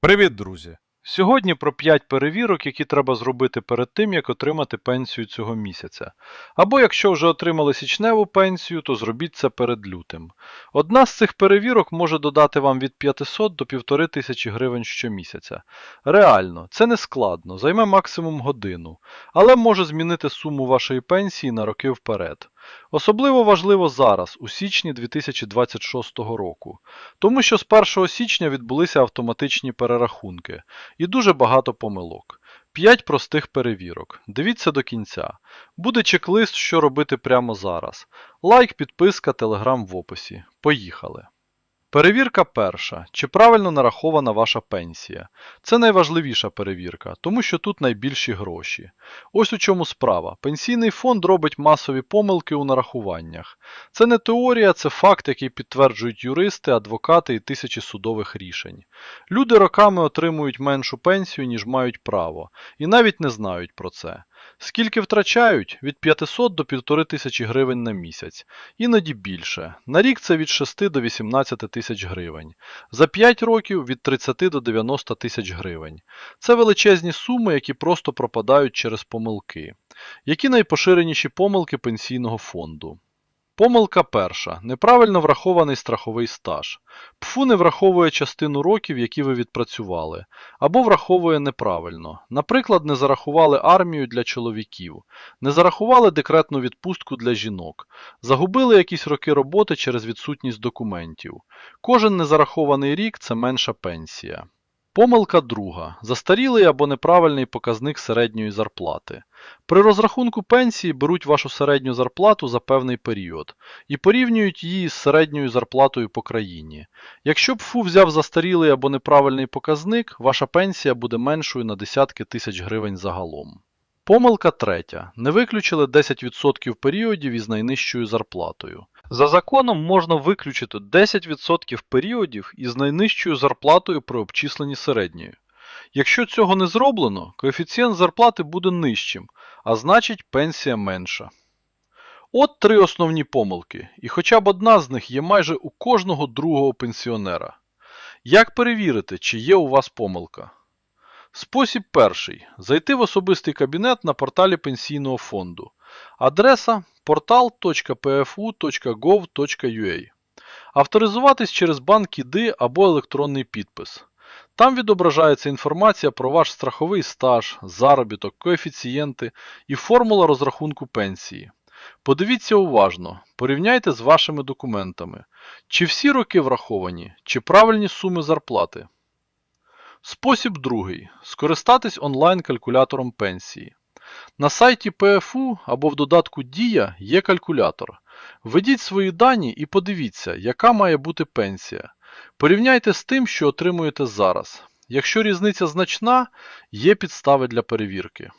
Привіт, друзі! Сьогодні про 5 перевірок, які треба зробити перед тим, як отримати пенсію цього місяця. Або якщо вже отримали січневу пенсію, то зробіть це перед лютим. Одна з цих перевірок може додати вам від 500 до 1500 гривень щомісяця. Реально, це не складно, займе максимум годину, але може змінити суму вашої пенсії на роки вперед. Особливо важливо зараз, у січні 2026 року, тому що з 1 січня відбулися автоматичні перерахунки і дуже багато помилок. 5 простих перевірок. Дивіться до кінця. Буде чек-лист, що робити прямо зараз. Лайк, підписка, телеграм в описі. Поїхали. Перевірка перша. Чи правильно нарахована ваша пенсія? Це найважливіша перевірка, тому що тут найбільші гроші. Ось у чому справа. Пенсійний фонд робить масові помилки у нарахуваннях. Це не теорія, це факт, який підтверджують юристи, адвокати і тисячі судових рішень. Люди роками отримують меншу пенсію, ніж мають право, і навіть не знають про це. Скільки втрачають? Від 500 до 1500 гривень на місяць, іноді більше. На рік це від 6 до 18 тисяч гривень. За 5 років від 30 до 90 тисяч гривень. Це величезні суми, які просто пропадають через помилки. Які найпоширеніші помилки пенсійного фонду? Помилка перша. Неправильно врахований страховий стаж. ПФУ не враховує частину років, які ви відпрацювали, або враховує неправильно. Наприклад, не зарахували армію для чоловіків, не зарахували декретну відпустку для жінок, загубили якісь роки роботи через відсутність документів. Кожен незарахований рік це менша пенсія. Помилка друга. Застарілий або неправильний показник середньої зарплати. При розрахунку пенсії беруть вашу середню зарплату за певний період і порівнюють її з середньою зарплатою по країні. Якщо б ФУ взяв застарілий або неправильний показник, ваша пенсія буде меншою на десятки тисяч гривень загалом. Помилка третя. Не виключили 10% періодів із найнижчою зарплатою. За законом можна виключити 10% періодів із найнижчою зарплатою при обчисленні середньої. Якщо цього не зроблено, коефіцієнт зарплати буде нижчим, а значить пенсія менша. От три основні помилки, і хоча б одна з них є майже у кожного другого пенсіонера. Як перевірити, чи є у вас помилка? Спосіб перший. Зайти в особистий кабінет на порталі Пенсійного фонду. Адреса portal.pfu.gov.ua. Авторизуватись через банк ID або електронний підпис. Там відображається інформація про ваш страховий стаж, заробіток, коефіцієнти і формула розрахунку пенсії. Подивіться уважно, порівняйте з вашими документами, чи всі роки враховані, чи правильні суми зарплати. Спосіб другий. Скористатись онлайн-калькулятором пенсії. На сайті ПФУ або в додатку Дія є калькулятор. Введіть свої дані і подивіться, яка має бути пенсія. Порівняйте з тим, що отримуєте зараз. Якщо різниця значна, є підстави для перевірки.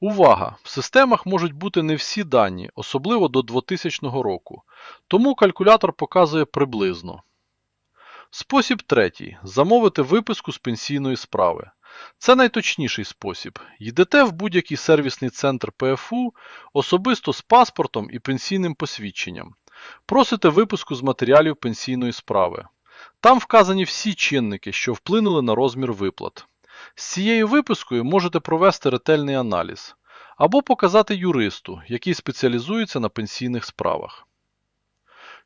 Увага! В системах можуть бути не всі дані, особливо до 2000 року, тому калькулятор показує приблизно. Спосіб третій. Замовити виписку з пенсійної справи. Це найточніший спосіб. Йдете в будь-який сервісний центр ПФУ особисто з паспортом і пенсійним посвідченням. Просите виписку з матеріалів пенсійної справи. Там вказані всі чинники, що вплинули на розмір виплат. З цією випискою можете провести ретельний аналіз або показати юристу, який спеціалізується на пенсійних справах.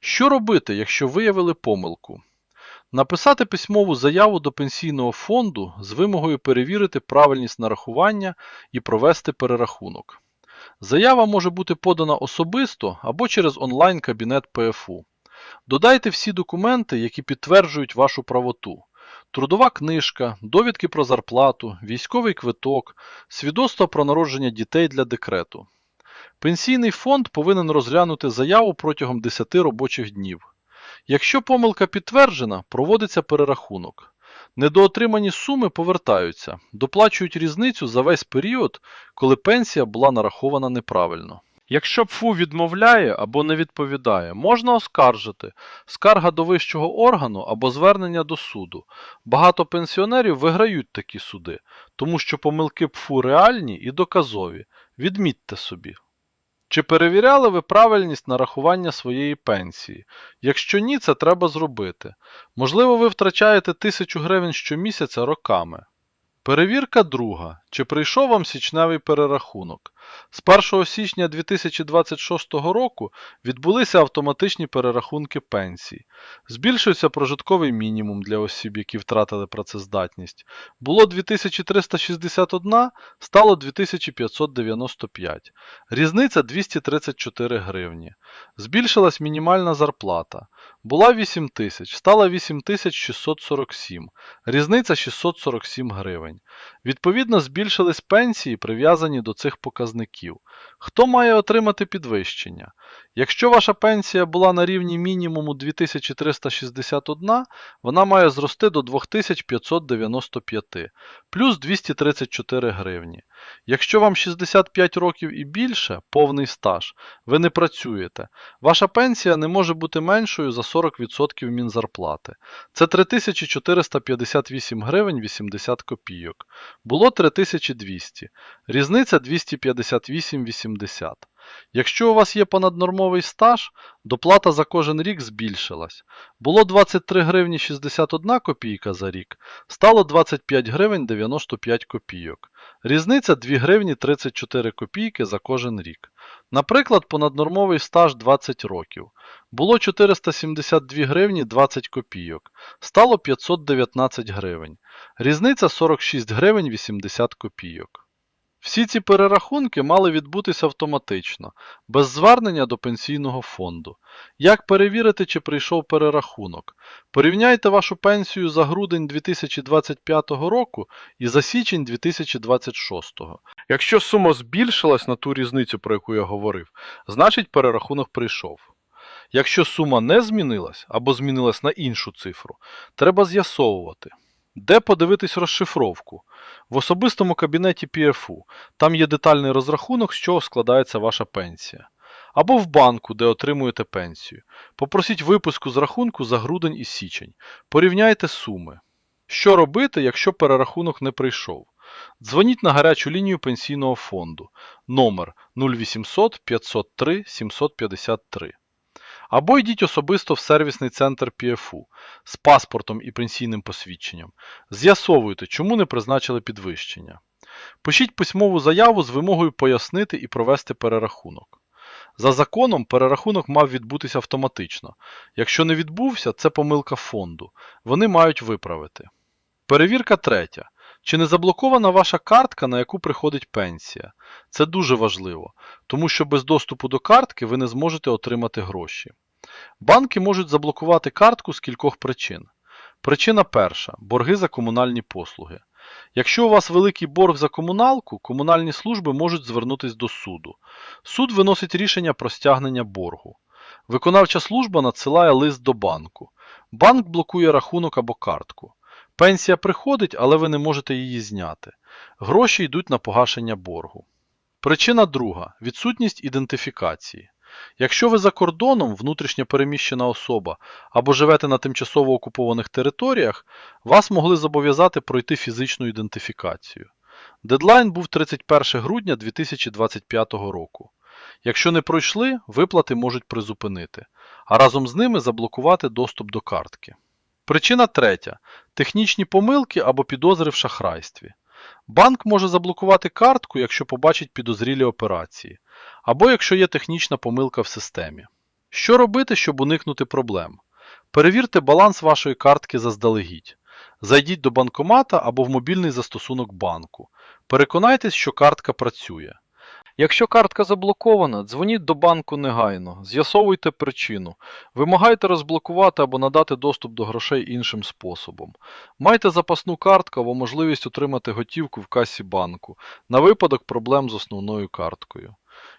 Що робити, якщо виявили помилку? Написати письмову заяву до пенсійного фонду з вимогою перевірити правильність нарахування і провести перерахунок. Заява може бути подана особисто або через онлайн-кабінет ПФУ. Додайте всі документи, які підтверджують вашу правоту. Трудова книжка, довідки про зарплату, військовий квиток, свідоцтво про народження дітей для декрету. Пенсійний фонд повинен розглянути заяву протягом 10 робочих днів. Якщо помилка підтверджена, проводиться перерахунок. Недоотримані суми повертаються, доплачують різницю за весь період, коли пенсія була нарахована неправильно. Якщо ПФУ відмовляє або не відповідає, можна оскаржити скарга до вищого органу або звернення до суду. Багато пенсіонерів виграють такі суди, тому що помилки ПФУ реальні і доказові. Відмітьте собі. Чи перевіряли ви правильність нарахування своєї пенсії? Якщо ні, це треба зробити. Можливо, ви втрачаєте 1000 гривень щомісяця роками. Перевірка друга. Чи прийшов вам січневий перерахунок? З 1 січня 2026 року відбулися автоматичні перерахунки пенсій. Збільшився прожитковий мінімум для осіб, які втратили працездатність. Було 2361, стало 2595. Різниця 234 гривні. Збільшилась мінімальна зарплата. Була 8 тисяч, стала 8647. Різниця 647 гривень. Відповідно, збільшились пенсії, прив'язані до цих показників. Хто має отримати підвищення? Якщо ваша пенсія була на рівні мінімуму 2361, вона має зрости до 2595, плюс 234 гривні. Якщо вам 65 років і більше, повний стаж, ви не працюєте, ваша пенсія не може бути меншою за 40% мінзарплати. Це 3458 гривень 80 копійок. Було 3200. Різниця 258,80. Якщо у вас є понаднормовий стаж, доплата за кожен рік збільшилась. Було 23 гривні 61 копійка за рік, стало 25 гривень 95 копійок. Різниця 2 гривні 34 копійки за кожен рік. Наприклад, понаднормовий стаж 20 років. Було 472 гривні 20 копійок, стало 519 гривень. Різниця 46 гривень 80 копійок. Всі ці перерахунки мали відбутися автоматично, без звернення до пенсійного фонду. Як перевірити, чи прийшов перерахунок? Порівняйте вашу пенсію за грудень 2025 року і за січень 2026. Якщо сума збільшилась на ту різницю, про яку я говорив, значить перерахунок прийшов. Якщо сума не змінилась або змінилась на іншу цифру, треба з'ясовувати. Де подивитись розшифровку? В особистому кабінеті PFU. Там є детальний розрахунок, з чого складається ваша пенсія. Або в банку, де отримуєте пенсію. Попросіть виписку з рахунку за грудень і січень. Порівняйте суми. Що робити, якщо перерахунок не прийшов? Дзвоніть на гарячу лінію пенсійного фонду номер 0800 503 753. Або йдіть особисто в сервісний центр PFU з паспортом і пенсійним посвідченням. З'ясовуйте, чому не призначили підвищення. Пишіть письмову заяву з вимогою пояснити і провести перерахунок. За законом, перерахунок мав відбутися автоматично. Якщо не відбувся, це помилка фонду. Вони мають виправити. Перевірка третя. Чи не заблокована ваша картка, на яку приходить пенсія? Це дуже важливо, тому що без доступу до картки ви не зможете отримати гроші. Банки можуть заблокувати картку з кількох причин. Причина перша борги за комунальні послуги. Якщо у вас великий борг за комуналку, комунальні служби можуть звернутися до суду. Суд виносить рішення про стягнення боргу. Виконавча служба надсилає лист до банку. Банк блокує рахунок або картку. Пенсія приходить, але ви не можете її зняти. Гроші йдуть на погашення боргу. Причина друга відсутність ідентифікації. Якщо ви за кордоном внутрішньо переміщена особа або живете на тимчасово окупованих територіях, вас могли зобов'язати пройти фізичну ідентифікацію. Дедлайн був 31 грудня 2025 року. Якщо не пройшли, виплати можуть призупинити, а разом з ними заблокувати доступ до картки. Причина третя технічні помилки або підозри в шахрайстві. Банк може заблокувати картку, якщо побачить підозрілі операції, або якщо є технічна помилка в системі. Що робити, щоб уникнути проблем? Перевірте баланс вашої картки заздалегідь. Зайдіть до банкомата або в мобільний застосунок банку. Переконайтесь, що картка працює. Якщо картка заблокована, дзвоніть до банку негайно, з'ясовуйте причину, вимагайте розблокувати або надати доступ до грошей іншим способом. Майте запасну картку або можливість отримати готівку в касі банку на випадок проблем з основною карткою.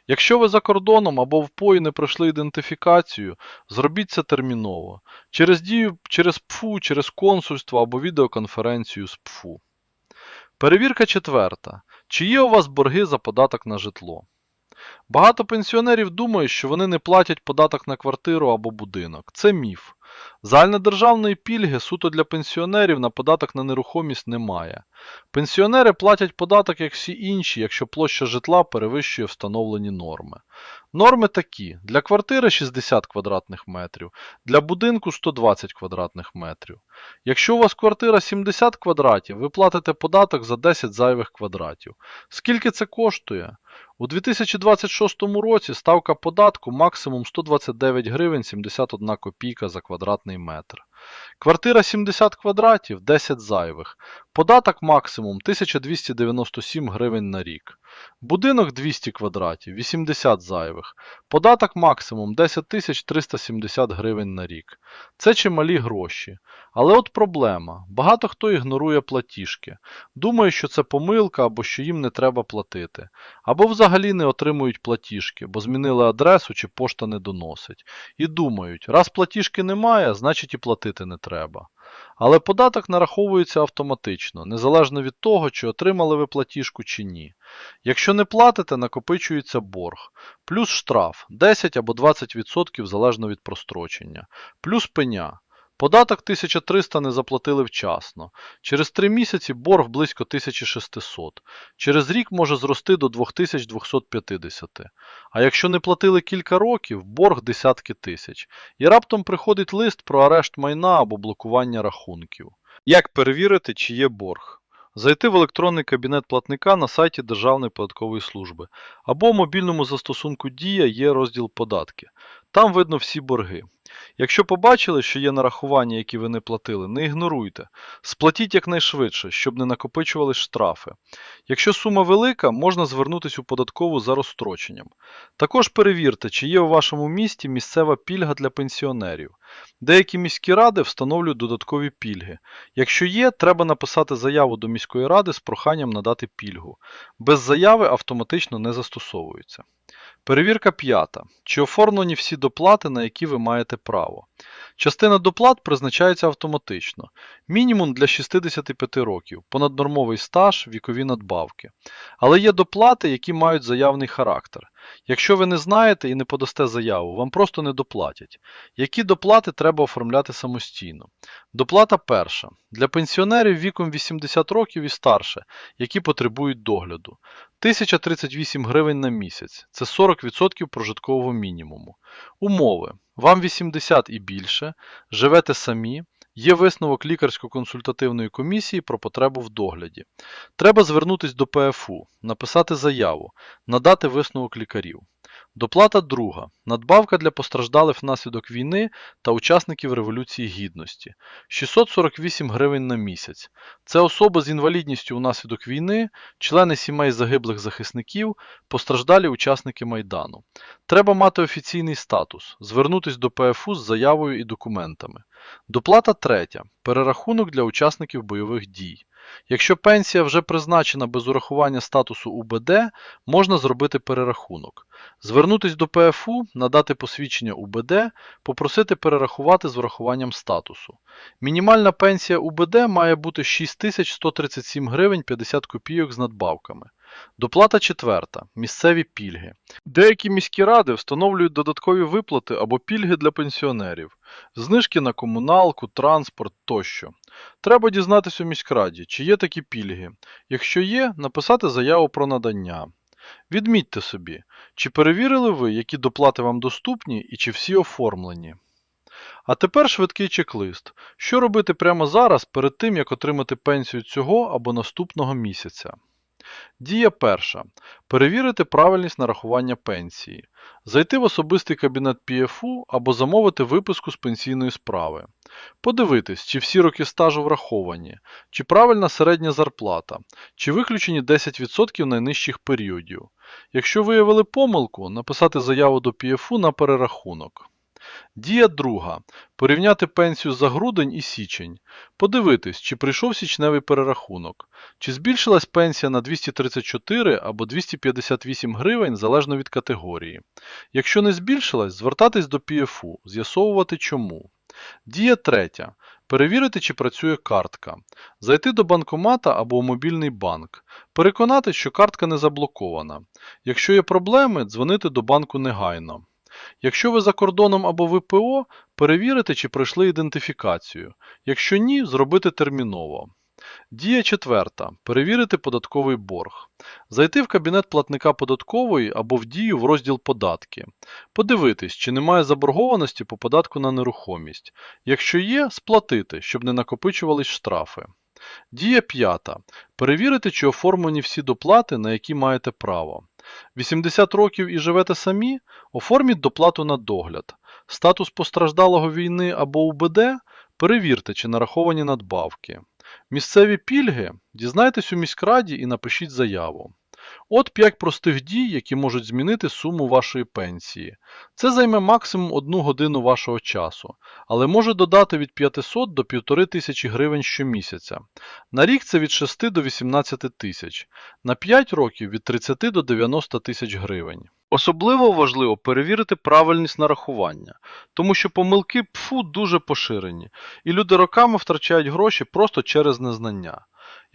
Якщо ви за кордоном або в пої не пройшли ідентифікацію, зробіть це терміново. Через дію через ПФУ, через консульство або відеоконференцію з ПФУ. Перевірка четверта. Чи є у вас борги за податок на житло? Багато пенсіонерів думають, що вони не платять податок на квартиру або будинок. Це міф. Загальнодержавної пільги суто для пенсіонерів на податок на нерухомість немає. Пенсіонери платять податок, як всі інші, якщо площа житла перевищує встановлені норми. Норми такі: для квартири 60 квадратних метрів, для будинку 120 квадратних метрів. Якщо у вас квартира 70 квадратів, ви платите податок за 10 зайвих квадратів. Скільки це коштує? У 2026 році ставка податку максимум 129 гривень 71 копійка за квадратний метр. Квартира 70 квадратів 10 зайвих. Податок максимум 1297 гривень на рік. Будинок 200 квадратів 80 зайвих. Податок максимум 10 370 гривень на рік. Це чималі гроші. Але от проблема. Багато хто ігнорує платіжки. Думає, що це помилка або що їм не треба платити. Або взагалі не отримують платіжки, бо змінили адресу чи пошта не доносить. І думають, раз платіжки немає, значить і платити не треба. Але податок нараховується автоматично, незалежно від того, чи отримали ви платіжку чи ні. Якщо не платите, накопичується борг, плюс штраф 10 або 20% залежно від прострочення, плюс пеня. Податок 1300 не заплатили вчасно. Через 3 місяці борг близько 1600. Через рік може зрости до 2250. А якщо не платили кілька років, борг десятки тисяч. І раптом приходить лист про арешт майна або блокування рахунків. Як перевірити, чи є борг? Зайти в електронний кабінет платника на сайті Державної податкової служби або в мобільному застосунку Дія є розділ податки. Там видно всі борги. Якщо побачили, що є нарахування, які ви не платили, не ігноруйте. Сплатіть якнайшвидше, щоб не накопичувались штрафи. Якщо сума велика, можна звернутися у податкову за розстроченням. Також перевірте, чи є у вашому місті місцева пільга для пенсіонерів. Деякі міські ради встановлюють додаткові пільги. Якщо є, треба написати заяву до міської ради з проханням надати пільгу. Без заяви автоматично не застосовується. Перевірка п'ята. Чи оформлені всі доплати, на які ви маєте право? Частина доплат призначається автоматично. Мінімум для 65 років, понаднормовий стаж, вікові надбавки. Але є доплати, які мають заявний характер. Якщо ви не знаєте і не подасте заяву, вам просто не доплатять. Які доплати треба оформляти самостійно? Доплата перша. Для пенсіонерів віком 80 років і старше, які потребують догляду. 1038 гривень на місяць. Це 40% прожиткового мінімуму. Умови. Вам 80 і більше, живете самі, є висновок лікарсько-консультативної комісії про потребу в догляді. Треба звернутися до ПФУ, написати заяву, надати висновок лікарів. Доплата друга. Надбавка для постраждалих внаслідок війни та учасників Революції Гідності. 648 гривень на місяць. Це особи з інвалідністю внаслідок війни, члени сімей загиблих захисників, постраждалі учасники Майдану. Треба мати офіційний статус, звернутися до ПФУ з заявою і документами. Доплата третя. Перерахунок для учасників бойових дій. Якщо пенсія вже призначена без урахування статусу УБД, можна зробити перерахунок. Звернутись до ПФУ, надати посвідчення УБД, попросити перерахувати з врахуванням статусу. Мінімальна пенсія УБД має бути 6137 гривень 50 копійок з надбавками. Доплата четверта. Місцеві пільги. Деякі міські ради встановлюють додаткові виплати або пільги для пенсіонерів, знижки на комуналку, транспорт тощо. Треба дізнатися у міськраді, чи є такі пільги. Якщо є, написати заяву про надання. Відмітьте собі, чи перевірили ви, які доплати вам доступні і чи всі оформлені. А тепер швидкий чек-лист. Що робити прямо зараз перед тим, як отримати пенсію цього або наступного місяця? Дія перша. Перевірити правильність нарахування пенсії. Зайти в особистий кабінет ПФУ або замовити виписку з пенсійної справи. Подивитись, чи всі роки стажу враховані, чи правильна середня зарплата, чи виключені 10% найнижчих періодів. Якщо виявили помилку, написати заяву до ПФУ на перерахунок. Дія друга. Порівняти пенсію за грудень і січень. Подивитись, чи прийшов січневий перерахунок, чи збільшилась пенсія на 234 або 258 гривень залежно від категорії. Якщо не збільшилась, звертатись до ПФУ, з'ясовувати чому. Дія третя. Перевірити, чи працює картка. Зайти до банкомата або у мобільний банк. Переконатись, що картка не заблокована. Якщо є проблеми, дзвонити до банку негайно. Якщо ви за кордоном або ВПО, перевірити, чи пройшли ідентифікацію. Якщо ні, зробити терміново. Дія четверта. Перевірити податковий борг. Зайти в кабінет платника податкової або в дію в розділ Податки. Подивитись, чи немає заборгованості по податку на нерухомість. Якщо є, сплатити, щоб не накопичувались штрафи. Дія п'ята. Перевірити, чи оформлені всі доплати, на які маєте право. 80 років і живете самі? Оформіть доплату на догляд. Статус постраждалого війни або УБД? Перевірте, чи нараховані надбавки. Місцеві пільги? Дізнайтесь у міськраді і напишіть заяву. От 5 простих дій, які можуть змінити суму вашої пенсії. Це займе максимум 1 годину вашого часу, але може додати від 500 до 1500 гривень щомісяця. На рік це від 6 до 18 тисяч, на 5 років від 30 до 90 тисяч гривень. Особливо важливо перевірити правильність нарахування, тому що помилки ПФУ дуже поширені, і люди роками втрачають гроші просто через незнання.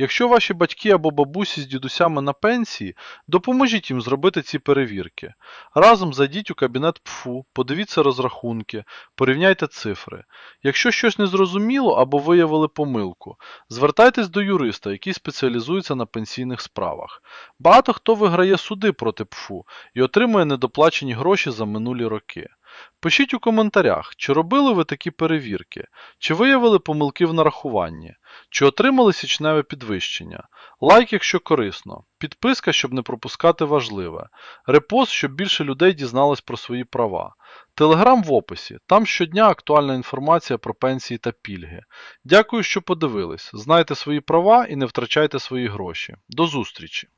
Якщо ваші батьки або бабусі з дідусями на пенсії, допоможіть їм зробити ці перевірки. Разом зайдіть у кабінет ПФУ, подивіться розрахунки, порівняйте цифри. Якщо щось не зрозуміло або виявили помилку, звертайтесь до юриста, який спеціалізується на пенсійних справах. Багато хто виграє суди проти ПФУ і отримує недоплачені гроші за минулі роки. Пишіть у коментарях, чи робили ви такі перевірки, чи виявили помилки в нарахуванні, чи отримали січневе підвищення. Лайк, якщо корисно, підписка, щоб не пропускати важливе, репост, щоб більше людей дізналось про свої права. Телеграм в описі, там щодня актуальна інформація про пенсії та пільги. Дякую, що подивились. Знайте свої права і не втрачайте свої гроші. До зустрічі!